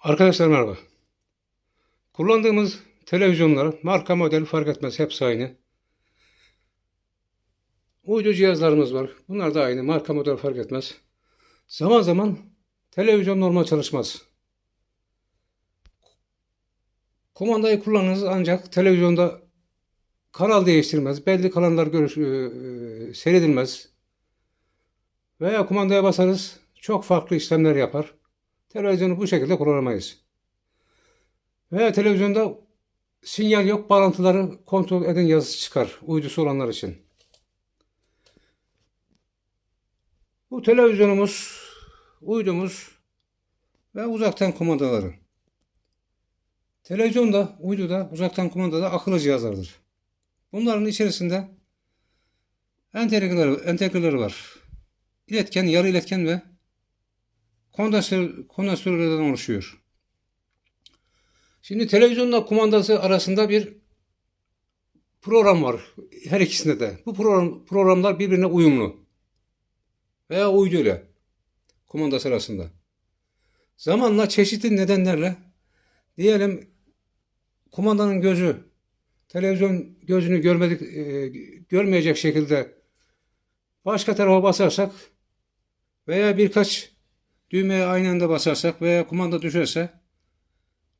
Arkadaşlar merhaba. Kullandığımız televizyonlar marka model fark etmez hepsi aynı. Uydu cihazlarımız var. Bunlar da aynı marka model fark etmez. Zaman zaman televizyon normal çalışmaz. Kumandayı kullanırız ancak televizyonda kanal değiştirmez. Belli kanallar görüş, e, e, seyredilmez. Veya kumandaya basarız çok farklı işlemler yapar. Televizyonu bu şekilde kullanamayız. Veya televizyonda sinyal yok, bağlantıları kontrol eden yazısı çıkar uydusu olanlar için. Bu televizyonumuz, uydumuz ve uzaktan kumandaları. Televizyonda, uyduda, uzaktan kumandada akıllı cihazlardır. Bunların içerisinde entegreleri, entegreleri var. İletken, yarı iletken ve kondansatör, kondansatörlerden oluşuyor. Şimdi televizyonla kumandası arasında bir program var. Her ikisinde de. Bu program, programlar birbirine uyumlu. Veya uyduyla. Kumandası arasında. Zamanla çeşitli nedenlerle diyelim kumandanın gözü televizyon gözünü görmedik, e, görmeyecek şekilde başka tarafa basarsak veya birkaç düğmeye aynı anda basarsak veya kumanda düşerse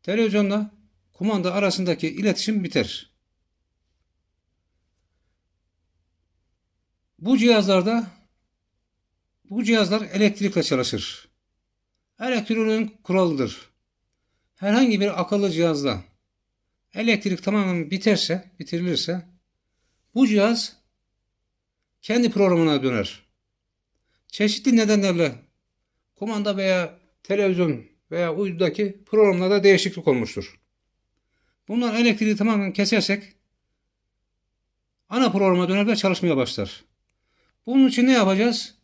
televizyonla kumanda arasındaki iletişim biter. Bu cihazlarda bu cihazlar elektrikle çalışır. Elektriğin kuralıdır. Herhangi bir akıllı cihazda elektrik tamamen biterse, bitirilirse bu cihaz kendi programına döner. Çeşitli nedenlerle kumanda veya televizyon veya uydudaki programlarda değişiklik olmuştur. Bunlar elektriği tamamen kesersek ana programa döner ve çalışmaya başlar. Bunun için ne yapacağız?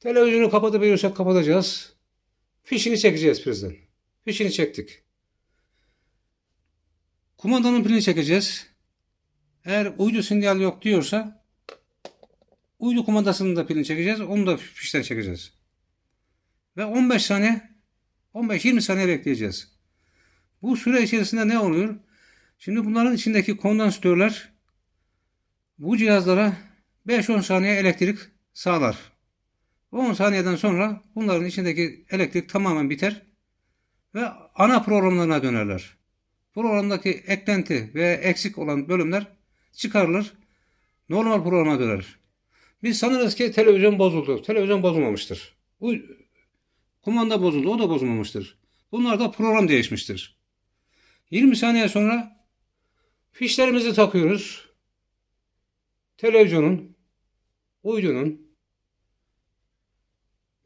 Televizyonu kapatabiliyorsak kapatacağız. Fişini çekeceğiz prizden. Fişini çektik. Kumandanın pilini çekeceğiz. Eğer uydu sinyal yok diyorsa uydu kumandasının da pilini çekeceğiz. Onu da fişten çekeceğiz. Ve 15 saniye 15-20 saniye bekleyeceğiz. Bu süre içerisinde ne oluyor? Şimdi bunların içindeki kondansatörler bu cihazlara 5-10 saniye elektrik sağlar. 10 saniyeden sonra bunların içindeki elektrik tamamen biter ve ana programlarına dönerler. Programdaki eklenti ve eksik olan bölümler çıkarılır. Normal programa döner. Biz sanırız ki televizyon bozuldu. Televizyon bozulmamıştır. Kumanda bozuldu. O da bozulmamıştır. Bunlar da program değişmiştir. 20 saniye sonra fişlerimizi takıyoruz. Televizyonun, uydunun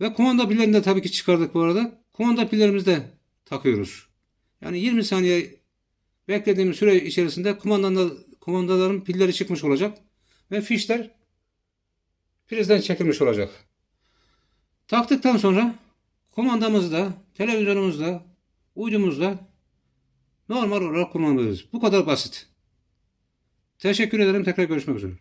ve kumanda pillerini de tabii ki çıkardık bu arada. Kumanda pillerimizi de takıyoruz. Yani 20 saniye beklediğimiz süre içerisinde kumandaların pilleri çıkmış olacak ve fişler prizden çekilmiş olacak. Taktıktan sonra kumandamızda, televizyonumuzda, uydumuzda normal olarak kullanabiliriz. Bu kadar basit. Teşekkür ederim. Tekrar görüşmek üzere.